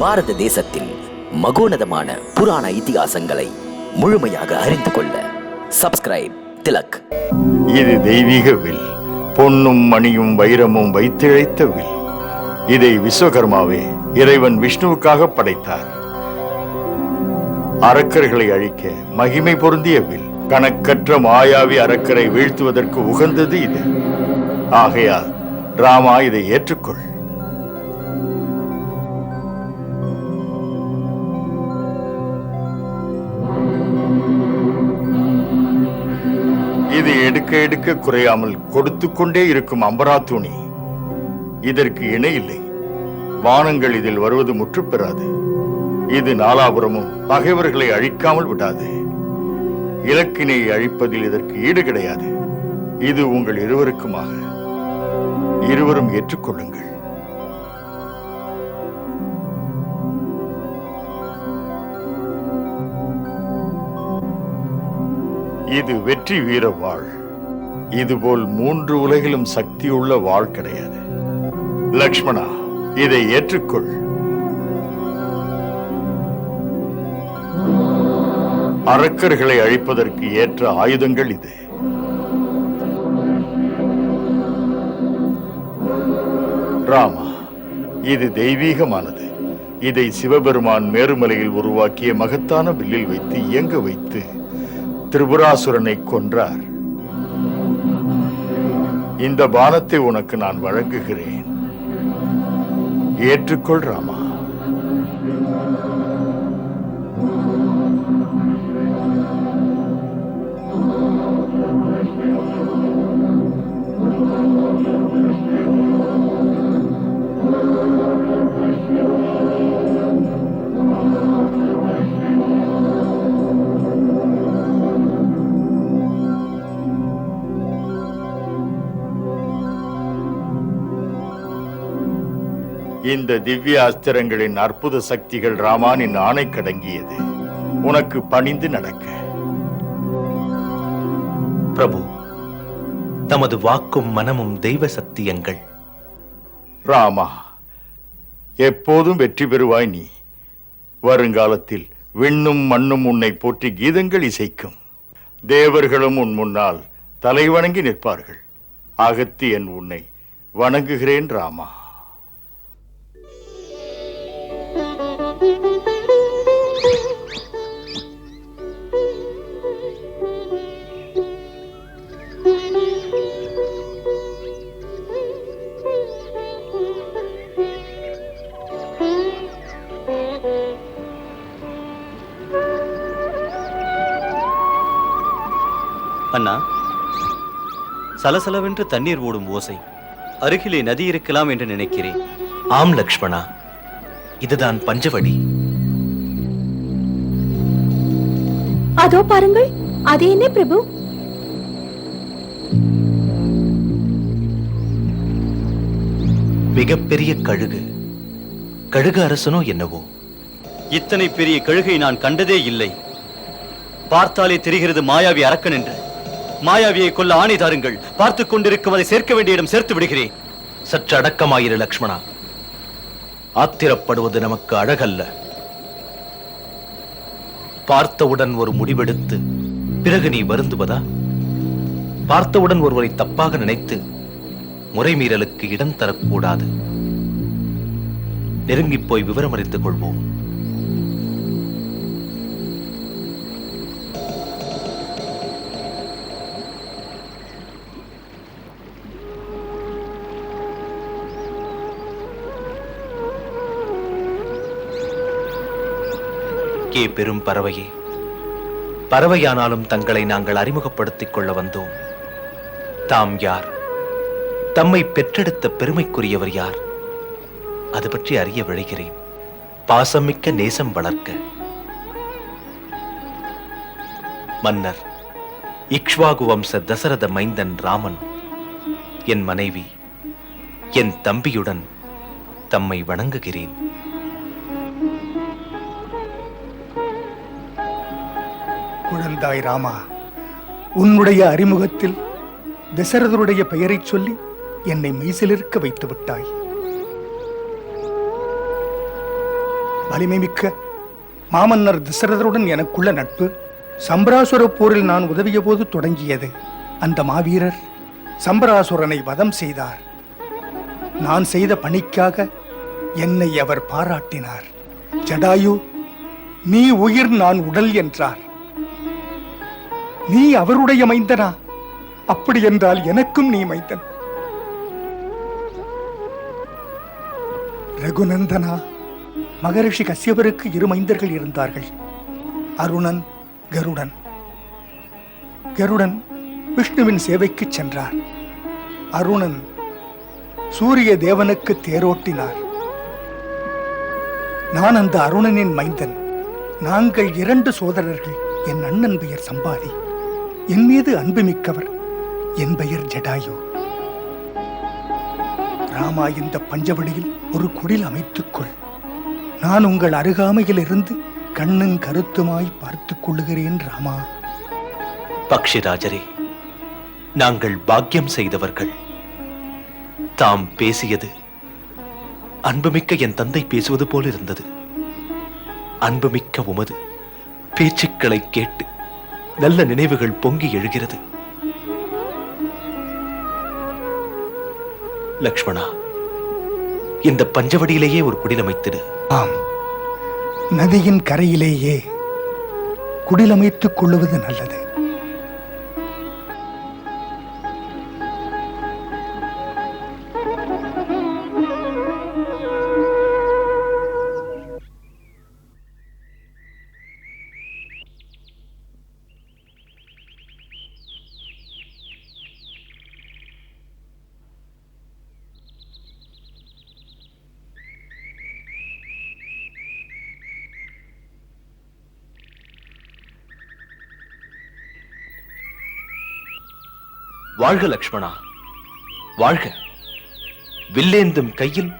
பாரத தேசத்தின் மகோனதமான புராண இதிகாசங்களை முழுமையாக அறிந்து கொள்ள சப்ஸ்கிரைப் திலக். இது தெய்வீக வில் பொன்னும் மணியும் வைரமும் வைத்திழைத்த வில். இதை விஸ்வகர்மாவே இறைவன் விஷ்ணுவுக்காக படைத்தார். அரக்கர்களை அழிக்க மகிமை பொருந்திய வில் கணக்கற்ற மாயாவி அரக்கரை வீழ்த்துவதற்கு உகந்தது இது. ஆகையால் ராமா இதை ஏற்றுக்கொள். இது எடுக்க எடுக்க குறையாமல் கொடுத்து கொண்டே இருக்கும் அம்பராத்துணி. இதற்கு இணை இல்லை. வானங்கள் இதில் வருவது முற்று பெறாது. இது நாலாபுரமும் பகைவர்களை அழிக்காமல் விடாது. இலக்கினை அழிப்பதில் இதற்கு ஈடு கிடையாது. இது உங்கள் இருவருக்குமாக. இருவரும் ஏற்றுக்கொள்ளுங்கள். இது வெற்றி வீர வாழ். இதுபோல் மூன்று உலகிலும் சக்தியுள்ள வாழ் கிடையாது. லக்ஷ்மணா இதை ஏற்றுக்கொள். அரக்கர்களை அழிப்பதற்கு ஏற்ற ஆயுதங்கள் இது. ராமா இது தெய்வீகமானது. இதை சிவபெருமான் மேருமலையில் உருவாக்கிய மகத்தான வில்லில் வைத்து இயங்க வைத்து திரிபுராசுரனை கொன்றார். இந்த பானத்தை உனக்கு நான் வழங்குகிறேன். ஏற்றுக்கொள் ராமா. இந்த திவ்ய அஸ்திரங்களின் அற்புத சக்திகள் ராமானின் ஆணை கடங்கியது. உனக்கு பணிந்து நடக்க. பிரபு தமது வாக்கும் மனமும் தெய்வ சத்தியங்கள். ராமா எப்போதும் வெற்றி பெறுவாய் நீ. வருங்காலத்தில் விண்ணும் மண்ணும் உன்னை போற்றி கீதங்கள் இசைக்கும். தேவர்களும் உன் முன்னால் தலைவணங்கி நிற்பார்கள். அகத்தியன் உன்னை வணங்குகிறேன் ராமா. அண்ணா. சலசலவென்று தண்ணீர் ஓடும் ஓசை. அருகிலே நதி இருக்கலாம் என்று நினைக்கிறேன். ஆம் லக்ஷ்மணா. இதுதான் பஞ்சவடி. அதோ பாருங்கள் அது என்ன பிரபு? மிகப்பெரிய கழுகு. கழுகு அரசனோ என்னவோ? இத்தனை பெரிய கழுகை நான் கண்டதே இல்லை. பார்த்தாலே தெரிகிறது மாயாவி அரக்கன் என்று. மாயாவியை கொல்ல ஆணை தாருங்கள். பார்த்துக் கொண்டிருக்கும் அதை சேர்க்க வேண்டிய இடம் சேர்த்து விடுகிறேன். சற்று அடக்கமாயிரு லக்ஷ்மணா. ஆத்திரப்படுவது நமக்கு அழகல்ல. பார்த்தவுடன் ஒரு முடிவெடுத்து பிறகு நீ வருந்துவதா? பார்த்தவுடன் ஒருவரை தப்பாக நினைத்து முறைமீறலுக்கு இடம் தரக்கூடாது. நெருங்கிப் போய் விவரம் அறிந்து கொள்வோம். கே பெரும் பறவையே. பறவையானாலும் தங்களை நாங்கள் அறிமுகப்படுத்திக் கொள்ள வந்தோம். தாம் யார்? தம்மை பெற்றெடுத்த பெருமைக்குரியவர் யார்? அது பற்றி அறிய விழைகிறேன். பாசமிக்க நேசம் வளர்க்க. மன்னர் இக்ஷ்வாகு வம்ச தசரத மைந்தன் ராமன் என் மனைவி என் தம்பியுடன் தம்மை வணங்குகிறேன். குழந்தாய் ராமா. உன்னுடைய அறிமுகத்தில் தசரதருடைய பெயரைச் சொல்லி என்னை மெய்சிலிருக்க வைத்து விட்டாய் வலிமை மிக்க மாமன்னர் தசரதருடன் எனக்குள்ள நட்பு சம்பராசுர போரில் நான் உதவிய போது தொடங்கியது. அந்த மாவீரர் சம்பராசுரனை வதம் செய்தார். நான் செய்த பணிக்காக என்னை அவர் பாராட்டினார். ஜடாயு நீ உயிர் நான் உடல் என்றார். நீ அவருடைய மைந்தனா? அப்படி என்றால் எனக்கும் நீ மைந்தன். ரகுநந்தனா? மகரிஷி கசியவருக்கு இரு மைந்தர்கள் இருந்தார்கள். அருணன் கருடன். கருடன் விஷ்ணுவின் சேவைக்கு சென்றார். அருணன் சூரிய தேவனுக்கு தேரோட்டினார். நான் அந்த அருணனின் மைந்தன். நாங்கள் இரண்டு சோதரர்கள். என் அண்ணன் பெயர் சம்பாதி என் மீது அன்பு மிக்கவர். என் பெயர் ஜடாயு. ராமா இந்த பஞ்சவடியில் ஒரு குடில் அமைத்துக்கொள் நான் உங்கள் அருகாமையில் இருந்து கண்ணும் கருத்துமாய் பார்த்துக் கொள்ளுகிறேன் ராமா. பக்ஷிராஜரே நாங்கள் பாக்கியம் செய்தவர்கள். தாம் பேசியது அன்புமிக்க என் தந்தை பேசுவது போல் இருந்தது அன்புமிக்க உமது பேச்சுக்களை கேட்டு நல்ல நினைவுகள் பொங்கி எழுகிறது. லக்ஷ்மணா இந்த பஞ்சவடியிலேயே ஒரு குடிலமைத்திடு ஆம். நதியின் கரையிலேயே குடிலமைத்துக் கொள்ளுவது நல்லது. வாழ்க லக்ஷ்மணா. வாழ்க. வில்லேந்தும் கையில்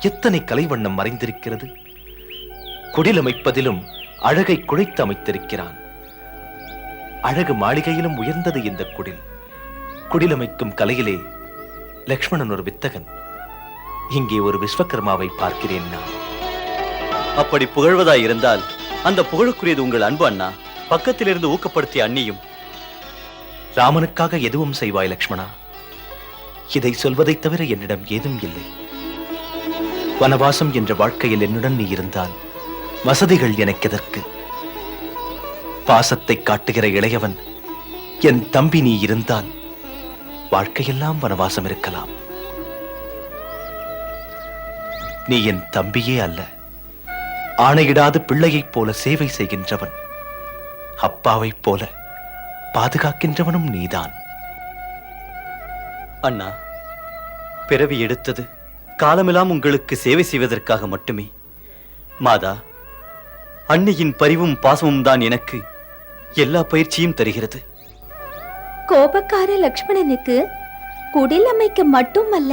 எத்தனை கலைவண்ணம் மறைந்திருக்கிறது? குடிலமைப்பதிலும் அழகை குழைத்து அமைத்திருக்கிறான். அழகு மாளிகையிலும் உயர்ந்தது இந்த குடில். குடிலமைக்கும் கலையிலே லக்ஷ்மணன் ஒரு வித்தகன். இங்கே ஒரு விஸ்வகர்மாவை பார்க்கிறேன் நான். அப்படி புகழ்வதாய் இருந்தால் அந்த புகழுக்குரியது உங்கள் அன்பு அண்ணா. பக்கத்திலிருந்து ஊக்கப்படுத்திய அண்ணியும் ராமனுக்காக எதுவும் செய்வாய் லக்ஷ்மணா? இதை சொல்வதைத் தவிர என்னிடம் ஏதும் இல்லை. வனவாசம் என்ற வாழ்க்கையில் என்னுடன் நீ இருந்தால் வசதிகள் எனக்கெதற்கு பாசத்தை காட்டுகிற இளையவன் என் தம்பி நீ இருந்தால் வாழ்க்கையெல்லாம் வனவாசம் இருக்கலாம். நீ என் தம்பியே அல்ல ஆணையிடாது பிள்ளையைப் போல சேவை செய்கின்றவன் அப்பாவைப் போல. பாதுகாக்கின்றவனும் நீதான். அண்ணா பிறவி எடுத்தது காலமெல்லாம் உங்களுக்கு சேவை செய்வதற்காக மட்டுமே. மாதா அன்னியின் பரிவும் பாசமும் தான் எனக்கு எல்லா பயிற்சியும் தருகிறது. கோபக்கார லக்ஷ்மணனுக்கு குடில் அமைக்க மட்டுமல்ல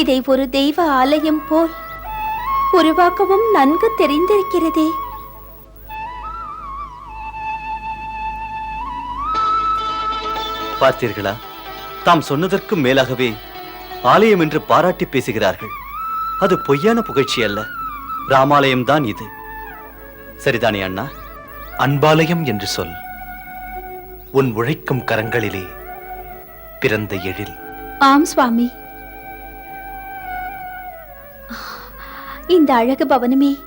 இதை ஒரு தெய்வ ஆலயம் போல் உருவாக்கவும் நன்கு தெரிந்திருக்கிறதே. பார்த்தீர்களா? தாம் சொன்னதற்கும் மேலாகவே ஆலயம் என்று பாராட்டி பேசுகிறார்கள். அது பொய்யான புகழ்ச்சி அல்ல. ராமாலயம் தான் இது. சரிதானே அண்ணா? அன்பாலயம் என்று சொல். உன் உழைக்கும் கரங்களிலே பிறந்த எழில். ஆம் சுவாமி. இந்த அழகு பவனமே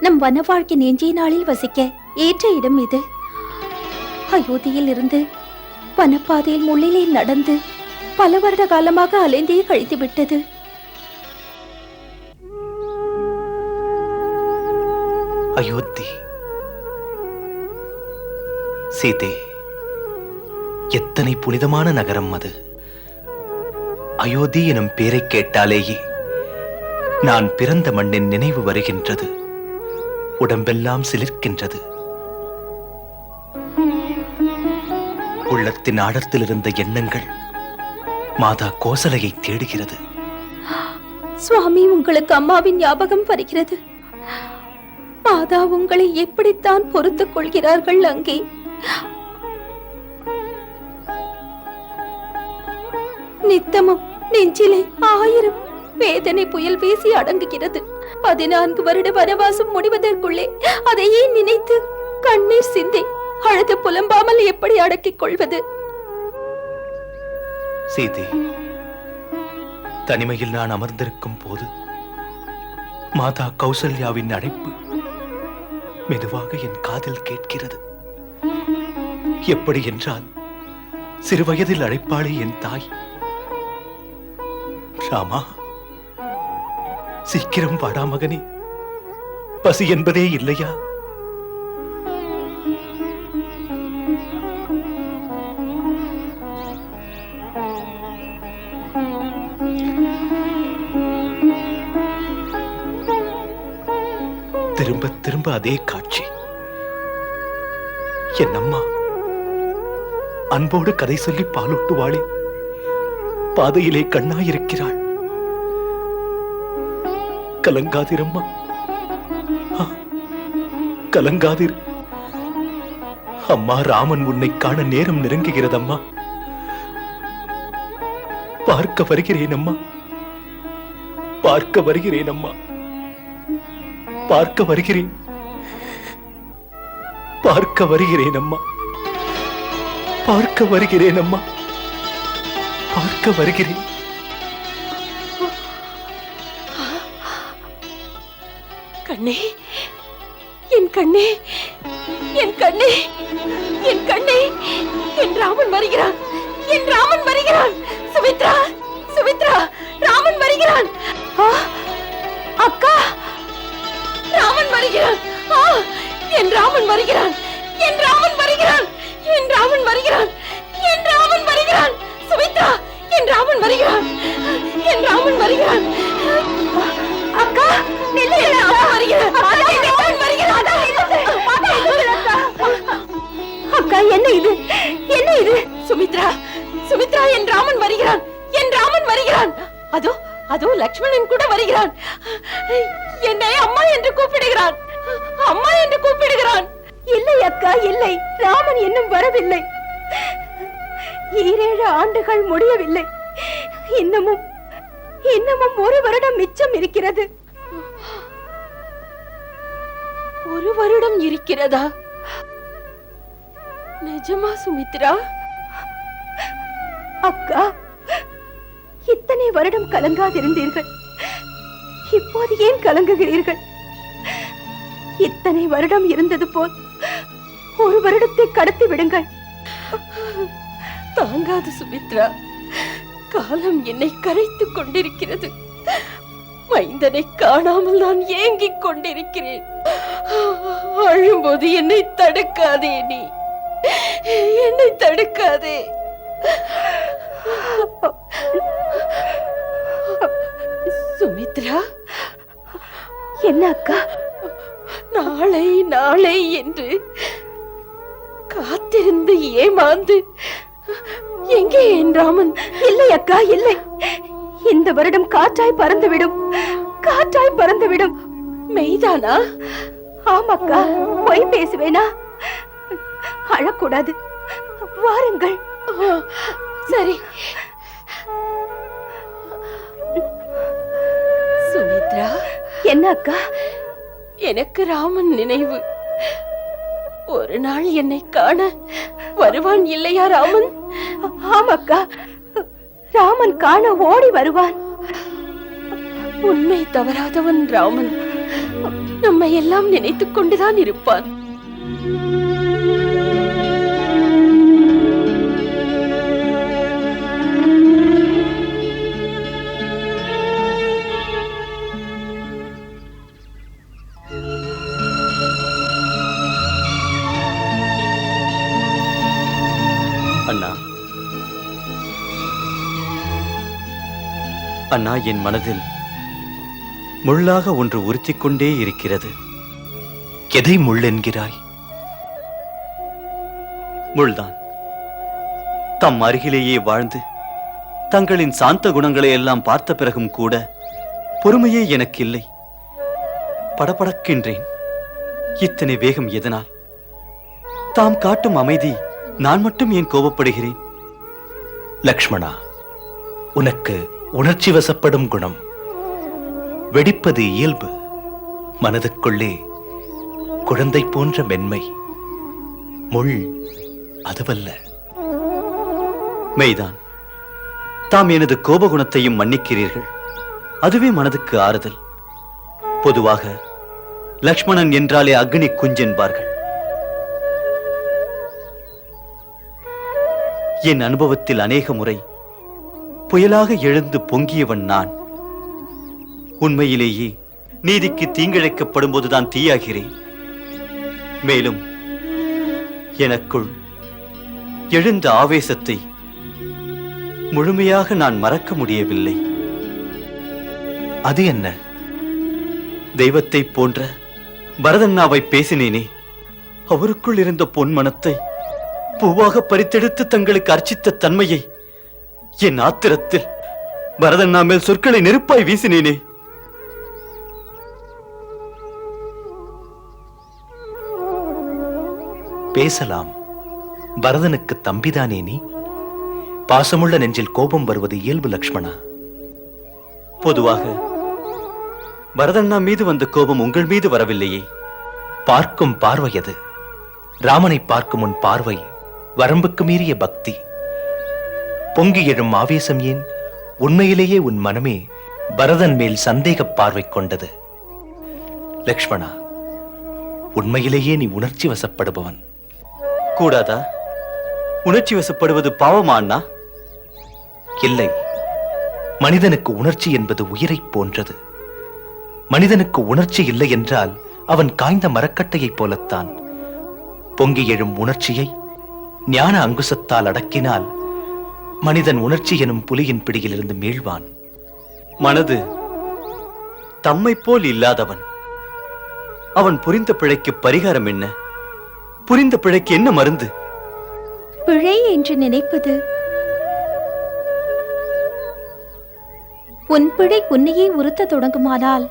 நம் வன வாழ்க்கை நெஞ்சிய நாளில் வசிக்க ஏற்ற இடம் இது. அயோத்தியில் இருந்து வனப்பாதையில் முள்ளிலே நடந்து பல வருட காலமாக அலைந்தே கழித்து விட்டது. அயோத்தி. சீதே எத்தனை புனிதமான நகரம் அது. அயோத்தி எனும் பேரை கேட்டாலேயே நான் பிறந்த மண்ணின் நினைவு வருகின்றது. உடம்பெல்லாம் சிலிர்க்கின்றது. உள்ளத்தின் ஆழத்தில் இருந்த எண்ணங்கள் மாதா கோசலையை தேடுகிறது. சுவாமி உங்களுக்கு அம்மாவின் ஞாபகம் வருகிறது. மாதா உங்களை எப்படித்தான் பொறுத்துக் கொள்கிறார்கள் அங்கே? நித்தமும் நெஞ்சிலே ஆயிரம் வேதனை புயல் வீசி அடங்குகிறது. பதினான்கு வருட வனவாசம் முடிவதற்குள்ளே அதையே நினைத்து கண்ணீர் சிந்தேன். அழுது புலம்பாமல் எப்படி அடக்கிக் கொள்வது? சீதி தனிமையில் நான் அமர்ந்திருக்கும் போது மாதா கௌசல்யாவின் அழைப்பு மெதுவாக என் காதில் கேட்கிறது. எப்படி என்றால் சிறுவயதில் அழைப்பாளே என் தாய். ராமா சீக்கிரம் வாடா மகனே. பசி என்பதே இல்லையா? திரும்ப திரும்ப அதே காட்சி. என் அம்மா அன்போடு கதை சொல்லி பாலூட்டுவாளே பாதையிலே கண்ணாயிருக்கிறாள். கலங்காதிரம்மா ஆ, கலங்காதிரு. அம்மா ராமன் உன்னை காண நேரம் நெருங்குகிறதம்மா. பார்க்க வருகிறேன் அம்மா. பார்க்க வருகிறேன் அம்மா. பார்க்க வருகிறேன். பார்க்க வருகிறேன் அம்மா. பார்க்க வருகிறேன் அம்மா. பார்க்க வருகிறேன். கண்ணே என் கண்ணே என் கண்ணே என் கண்ணே என் ராமன் வருகிறான். என் ராமன் வருகிறான். சுமித்ரா சுமித்ரா ராமன் வருகிறான். அக்கா. ராமன் வருகிறான் ஆ, என் ராமன் வருகிறான் என் ராமன் வருகிறான் என் ராமன் வருகிறான் என் ராமன் வருகிறான் சுமித்ரா என் ராமன் வருகிறான் என் ராமன் வருகிறான் அக்கா ராமன் அக்கா என்ன இது என்ன இது சுமித்ரா சுமித்ரா என் ராமன் வருகிறான் என் ராமன் வருகிறான் அதோ அதோ லக்ஷ்மணன் கூட வருகிறான் என்னை அம்மா என்று கூப்பிடுகிறான். அம்மா என்று கூப்பிடுகிறான். இல்லை அக்கா இல்லை. ராமன் இன்னும் வரவில்லை. ஈரேழு ஆண்டுகள் முடியவில்லை. இன்னமும் இன்னமும் ஒரு வருடம் மிச்சம் இருக்கிறது. ஒரு வருடம் இருக்கிறதா? நிஜமா சுமித்ரா? அக்கா இத்தனை வருடம் கலங்காதிருந்தீர்கள். இப்போது ஏன் கலங்குகிறீர்கள்? இத்தனை வருடம் இருந்தது போல் ஒரு வருடத்தை கடத்தி விடுங்கள். தாங்காது சுமித்ரா. காலம் என்னை கரைத்துக் கொண்டிருக்கிறது. மைந்தனை காணாமல் நான் ஏங்கிக் கொண்டிருக்கிறேன். அழும்போது என்னை தடுக்காதே நீ. என்னை தடுக்காதே. என்ன அக்கா நாளை நாளை என்று காத்திருந்து ஏமாந்து எங்கே என் ராமன்? இல்லை அக்கா இல்லை. இந்த வருடம் காற்றாய் பறந்துவிடும். காற்றாய் பறந்துவிடும். மெய்தானா? ஆமாக்கா பொய் பேசுவேனா? அழக்கூடாது. வாருங்கள். சரி. சுமித்ரா? என்ன அக்கா? எனக்கு ராமன் நினைவு. ஒரு நாள் என்னை காண வருவான் இல்லையா ராமன்? ஆமாக்கா ராமன் காண ஓடி வருவான். உண்மை தவறாதவன் ராமன். நம்மை எல்லாம் நினைத்துக் கொண்டுதான் இருப்பான். அண்ணா என் மனதில் முள்ளாக ஒன்று உறுத்திக்கொண்டே இருக்கிறது. எதை முள் என்கிறாய்? முள்தான். தம் அருகிலேயே வாழ்ந்து தங்களின் சாந்த குணங்களை எல்லாம் பார்த்த பிறகும் கூட பொறுமையே எனக்கு இல்லை படபடக்கின்றேன். இத்தனை வேகம் எதனால்? தாம் காட்டும் அமைதி நான் மட்டும் ஏன் கோபப்படுகிறேன்? லக்ஷ்மணா உனக்கு உணர்ச்சி வசப்படும் குணம். வெடிப்பது இயல்பு. மனதுக்குள்ளே குழந்தை போன்ற மென்மை. முள் அதுவல்ல. மெய்தான். தாம் எனது கோபகுணத்தையும் மன்னிக்கிறீர்கள். அதுவே மனதுக்கு ஆறுதல். பொதுவாக லக்ஷ்மணன் என்றாலே அக்னி குஞ்சென்பார்கள் என் அனுபவத்தில் அநேக முறை புயலாக எழுந்து பொங்கியவன் நான். உண்மையிலேயே நீதிக்கு தீங்கிழைக்கப்படும் போதுதான் தீயாகிறேன். மேலும் எனக்குள் எழுந்த ஆவேசத்தை முழுமையாக நான் மறக்க முடியவில்லை. அது என்ன? தெய்வத்தை போன்ற பரதண்ணாவை பேசினேனே. அவருக்குள் இருந்த பொன்மனத்தை பூவாக பறித்தெடுத்து தங்களுக்கு அர்ச்சித்த தன்மையை என் ஆத்திரத்தில். பரதண்ணா மேல் சொற்களை நெருப்பாய் வீசினேனே. பேசலாம். பரதனுக்கு தம்பிதானே நீ? பாசமுள்ள நெஞ்சில் கோபம் வருவது இயல்பு லக்ஷ்மணா? பொதுவாக பரதண்ணா மீது வந்த கோபம் உங்கள் மீது வரவில்லையே. பார்க்கும் பார்வை அது. ராமனை பார்க்கும் உன் பார்வை வரம்புக்கு மீறிய பக்தி. பொங்கி எழும் ஆவேசம் ஏன்? உண்மையிலேயே உன் மனமே பரதன் மேல் சந்தேகப் பார்வை கொண்டது. லக்ஷ்மணா உண்மையிலேயே நீ உணர்ச்சி வசப்படுபவன். கூடாதா? உணர்ச்சி வசப்படுவது பாவமா அண்ணா? இல்லை. மனிதனுக்கு உணர்ச்சி என்பது உயிரைப் போன்றது. மனிதனுக்கு உணர்ச்சி இல்லை என்றால் அவன் காய்ந்த மரக்கட்டையைப் போலத்தான். பொங்கி எழும் உணர்ச்சியை ஞான அங்குசத்தால் அடக்கினால் மனிதன் உணர்ச்சி எனும் புலியின் பிடியிலிருந்து மீள்வான். மனது தம்மைப் போல் இல்லாதவன். அவன் புரிந்த பிழைக்கு பரிகாரம் என்ன? புரிந்த பிழைக்கு என்ன மருந்து? பிழை என்று நினைப்பது உன் பிழை உன்னையே உறுத்த தொடங்குமானால்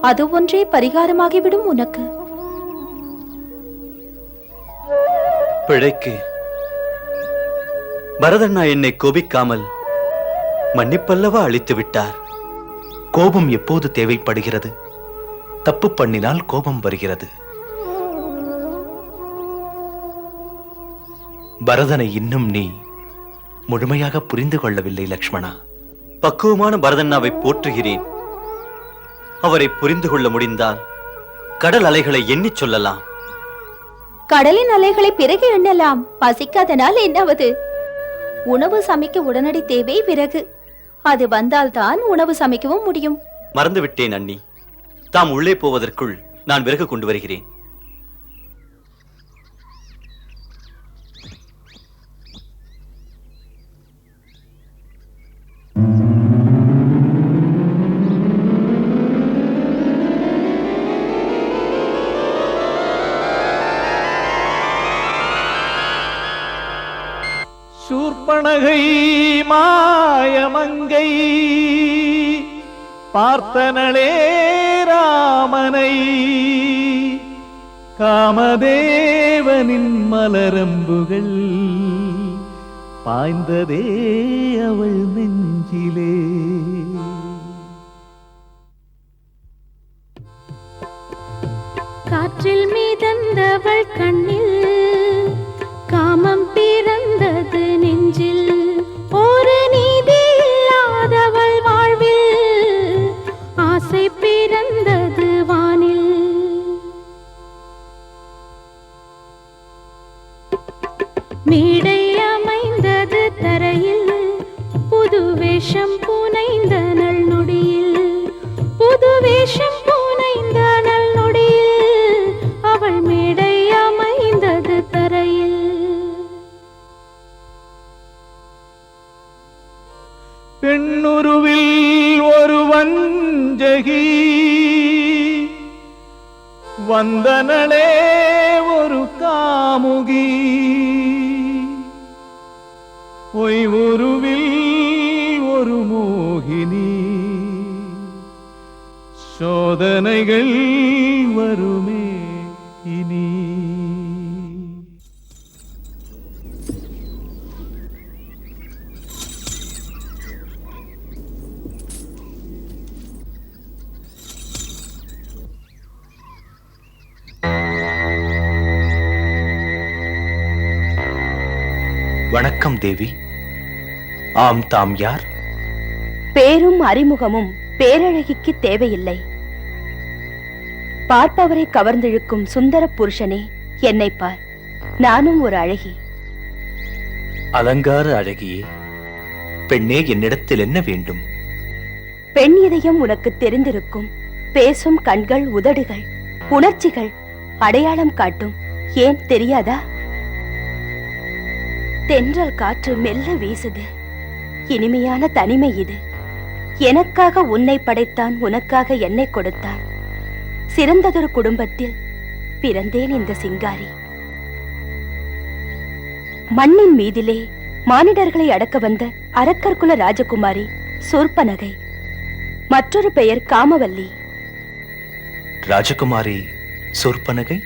அது ஒன்றே பரிகாரமாகிவிடும் உனக்கு. பிழைக்கு பரதண்ணா என்னை கோபிக்காமல் மன்னிப்பல்லவா அழித்து விட்டார்? கோபம் எப்போது தேவைப்படுகிறது? தப்பு பண்ணினால் கோபம் வருகிறது. பரதனை இன்னும் நீ முழுமையாக புரிந்து கொள்ளவில்லை லக்ஷ்மணா. பக்குவமான பரதண்ணாவை போற்றுகிறேன். அவரை புரிந்து கொள்ள முடிந்தால் கடல் அலைகளை எண்ணிச் சொல்லலாம். கடலின் அலைகளை பிறகு எண்ணலாம். பசிக்காதனால் என்னாவது உணவு சமைக்க உடனடி தேவை விறகு. அது வந்தால்தான் உணவு சமைக்கவும் முடியும். மறந்துவிட்டேன் அண்ணி. தாம் உள்ளே போவதற்குள் நான் விறகு கொண்டு வருகிறேன். பணகை மாயமங்கை பார்த்தனளே ராமனை. காமதேவனின் மலரம்புகள். பாய்ந்ததே அவள் நெஞ்சிலே. காற்றில் மீதந்தவள் கண்ணில் மேடை அமைந்தது தரையில். புது வேஷம் புனைந்த நல் நொடியில் புது வேஷம் புனைந்த நல் நொடியில் அவள் மேடை அமைந்தது தரையில். பெண்ணுருவில் ஒரு வஞ்சகி வந்தனளே ஒரு காமுகி. பொய் உருவில் ஒரு மோகினி. சோதனைகள் வருமே இனி. வணக்கம் தேவி. ஆம் தாம் யார்? பேரும் அறிமுகமும் பேரழகிக்கு தேவையில்லை. பார்ப்பவரை கவர்ந்திழுக்கும் சுந்தர புருஷனே என்னை பார். நானும் ஒரு அழகி. அலங்கார அழகியே பெண்ணே என்னிடத்தில் என்ன வேண்டும்? பெண் இதயம் உனக்கு தெரிந்திருக்கும். பேசும் கண்கள் உதடுகள் உணர்ச்சிகள் அடையாளம் காட்டும். ஏன் தெரியாதா? தென்றல் காற்று மெல்ல வீசுது. இனிமையான தனிமை இது. எனக்காக உன்னை படைத்தான் உனக்காக என்னை கொடுத்தான். சிறந்ததொரு குடும்பத்தில் பிறந்தேன் இந்த சிங்காரி. மண்ணின் மீதிலே மானிடர்களை அடக்க வந்த அரக்கர்குல ராஜகுமாரி சொற்பனகை மற்றொரு பெயர் காமவல்லி. ராஜகுமாரி சொற்பனகை